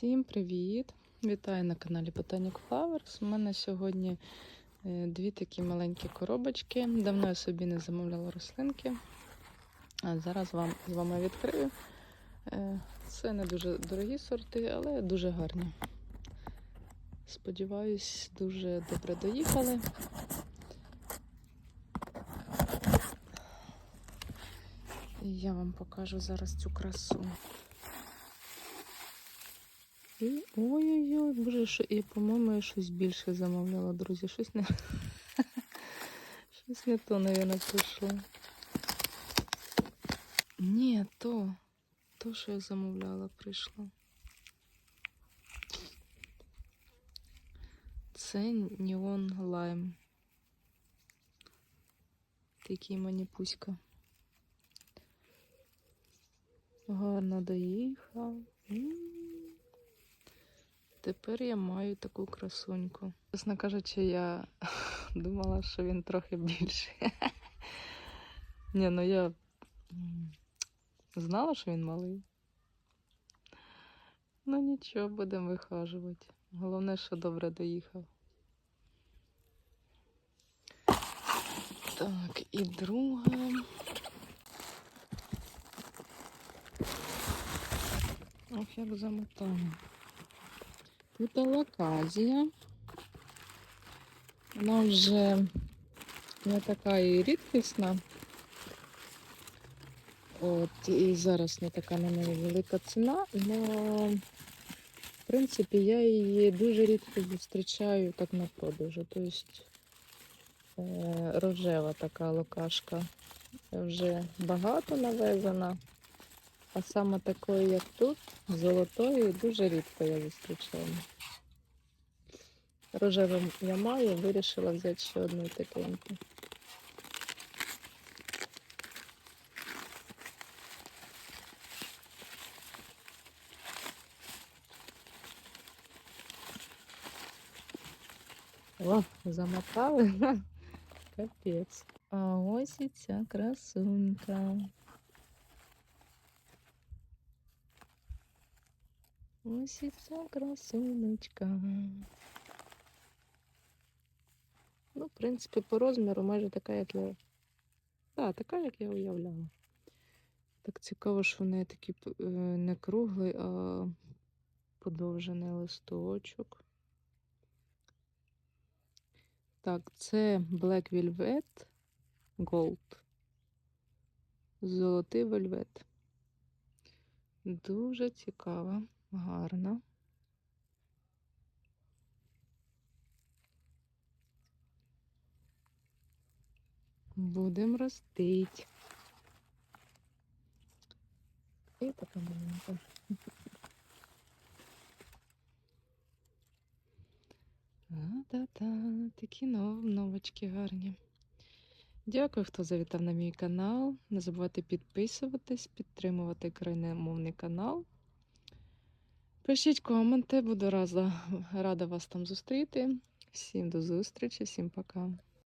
Всім привіт! Вітаю на каналі Botanic Flowers. У мене сьогодні е, дві такі маленькі коробочки. Давно я собі не замовляла рослинки. А зараз вам з вами відкрию. Е, Це не дуже дорогі сорти, але дуже гарні. Сподіваюсь, дуже добре доїхали. І я вам покажу зараз цю красу. І ой-ой-ой, боже, що і, по-моєму, я щось більше замовляла, друзі. Щось не щось не то, навіть, прийшло. Ні, то, то, що я замовляла, прийшло. Це Neon Lime. Такий маніпуська. Гарно доїхав. Тепер я маю таку красуньку. Чесно кажучи, я думала, що він трохи більший. Ні, ну я знала, що він малий. Ну нічого, будемо вихажувати. Головне, що добре доїхав. Так, і друга. Ох, як замотала. Тут лаказія. Вона вже не така і рідкісна. От, і зараз не така на неї велика ціна, але в принципі я її дуже рідко зустрічаю так на продажу. Тобто рожева така локашка вже багато навезена. А саме такої, як тут, золотої, дуже рідко я зустрічаю. Рожеву я маю, вирішила взяти ще одну такеньку. О, замотали. Капець. А ось і ця красунька. Ось і ця красунечка. Ну, в принципі, по розміру майже така, як я. Так, така, як я уявляла. Так цікаво, що в неї такий е, не круглий, а подовжений листочок. Так, це Black Velvet Gold. Золотий вельвет. Дуже цікава. Гарно. Будемо ростить. І така маленька. А-та-та, такі новочки гарні. Дякую, хто завітав на мій канал. Не забувайте підписуватись, підтримувати україномовний канал. Пишіть коменти, буду рада, вас там зустріти. Всім до зустрічі, всім пока.